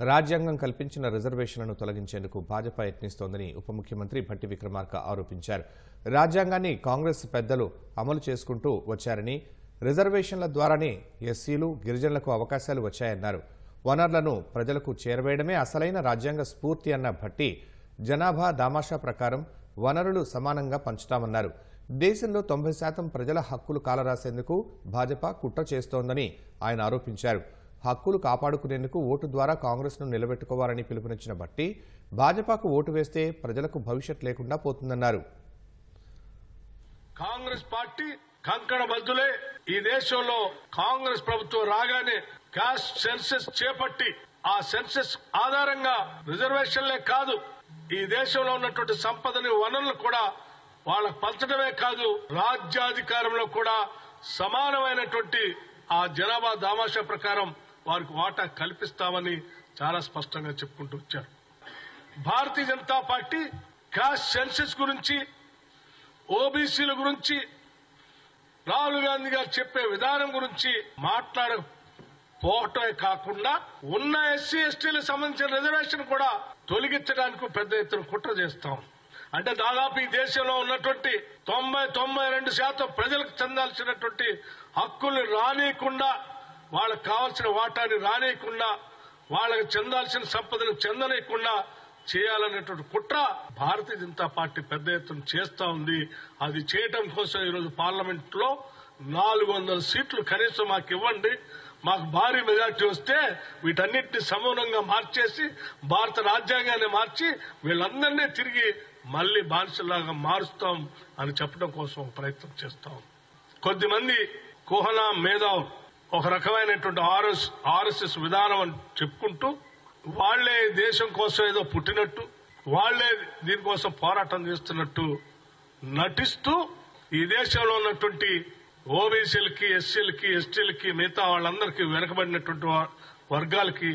రాజ్యాంగం కల్పించిన రిజర్వేషన్లను తొలగించేందుకు భాజపా యత్నిస్తోందని ఉప ముఖ్యమంత్రి భట్టి విక్రమార్క ఆరోపించారు. రాజ్యాంగాన్ని కాంగ్రెస్ పెద్దలు అమలు చేసుకుంటూ వచ్చారని రిజర్వేషన్ల ద్వారానే ఎస్సీలు గిరిజనులకు అవకాశాలు వచ్చాయన్నారు. వనరులను ప్రజలకు చేరవేయడమే అసలైన రాజ్యాంగ స్ఫూర్తి అన్న భట్టి జనాభా దామాషా ప్రకారం వనరులు సమానంగా పంచుతామన్నారు. దేశంలో తొంభై శాతం ప్రజల హక్కులు కాలరాసేందుకు భాజపా కుట్ర చేస్తోందని ఆయన ఆరోపించారు. హక్కులు కాపాడుకునేందుకు ఓటు ద్వారా కాంగ్రెస్ను నిలబెట్టుకోవాలని పిలుపునిచ్చిన బట్టి భాజపాకు ఓటు వేస్తే ప్రజలకు భవిష్యత్ లేకుండా పోతుందన్నారు. కాంగ్రెస్ పార్టీ కంకణ బద్దులే. ఈ దేశంలో కాంగ్రెస్ ప్రభుత్వం రాగానే క్యాస్ట్ సెన్సెస్ చేపట్టి ఆ సెన్సెస్ ఆధారంగా రిజర్వేషన్లే కాదు. ఈ దేశంలో ఉన్నటువంటి సంపదని వనరులు కూడా వాళ్ళకు పంచడమే కాదు రాజ్యాధికారంలో కూడా సమానమైనటువంటి ఆ జనాభా దామాషా ప్రకారం వారికి వాటా కల్పిస్తామని చాలా స్పష్టంగా చెప్పుకుంటూ వచ్చారు. Bharatiya Janata Party caste census గురించి ఓబీసీల గురించి రాహుల్ గాంధీ గారు చెప్పే విధానం గురించి మాట్లాడకపోవటమే కాకుండా ఉన్న ఎస్సీ ఎస్టీలకు సంబంధించిన రిజర్వేషన్ కూడా తొలగించడానికి పెద్ద ఎత్తున కుట్ర చేస్తాం. అంటే దాదాపు ఈ దేశంలో ఉన్నటువంటి తొంభై తొంభై రెండు శాతం ప్రజలకు చెందాల్సినటువంటి హక్కుల్ని రానియకుండా వాళ్ళకు కావాల్సిన వాటాన్ని రానేయకుండా వాళ్ళకి చెందాల్సిన సంపదను చెందనేయకుండా చేయాలనేటువంటి కుట్ర భారతీయ జనతా పార్టీ పెద్ద ఎత్తున చేస్తా ఉంది. అది చేయటం కోసం ఈరోజు పార్లమెంట్లో నాలుగు వందల సీట్లు కనీసం మాకు ఇవ్వండి. మాకు భారీ మెజార్టీ వస్తే వీటన్నిటిని సమూలంగా మార్చేసి భారత రాజ్యాంగాన్ని మార్చి వీళ్ళందరినీ తిరిగి మళ్ళీ బానిసలాగా మారుస్తాం అని చెప్పడం కోసం ప్రయత్నం చేస్తాం కొద్దిమంది కుహనా మేధావులు ఒక రకమైనటువంటి ఆర్ఎస్ ఆర్ఎస్ఎస్ విధానం అని చెప్పుకుంటూ వాళ్ళే దేశం కోసం ఏదో పుట్టినట్టు వాళ్ళే దీనికోసం పోరాటం చేస్తున్నట్టు నటిస్తూ ఈ దేశంలో ఉన్నటువంటి ఓబీసీలకి ఎస్సీలకి ఎస్టీలకి మిగతా వాళ్ళందరికీ వెనకబడినటువంటి వర్గాలకి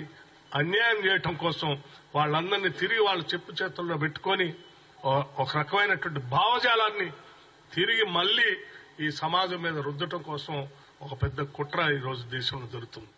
అన్యాయం చేయటం కోసం వాళ్ళందరినీ తిరిగి వాళ్ళ చెప్పు చేతుల్లో పెట్టుకొని ఒక రకమైనటువంటి భావజాలాన్ని తిరిగి మళ్ళీ ఈ సమాజం మీద రుద్దటం కోసం ఒక పెద్ద కుట్ర ఈ రోజు దేశంలో జరుగుతుంది.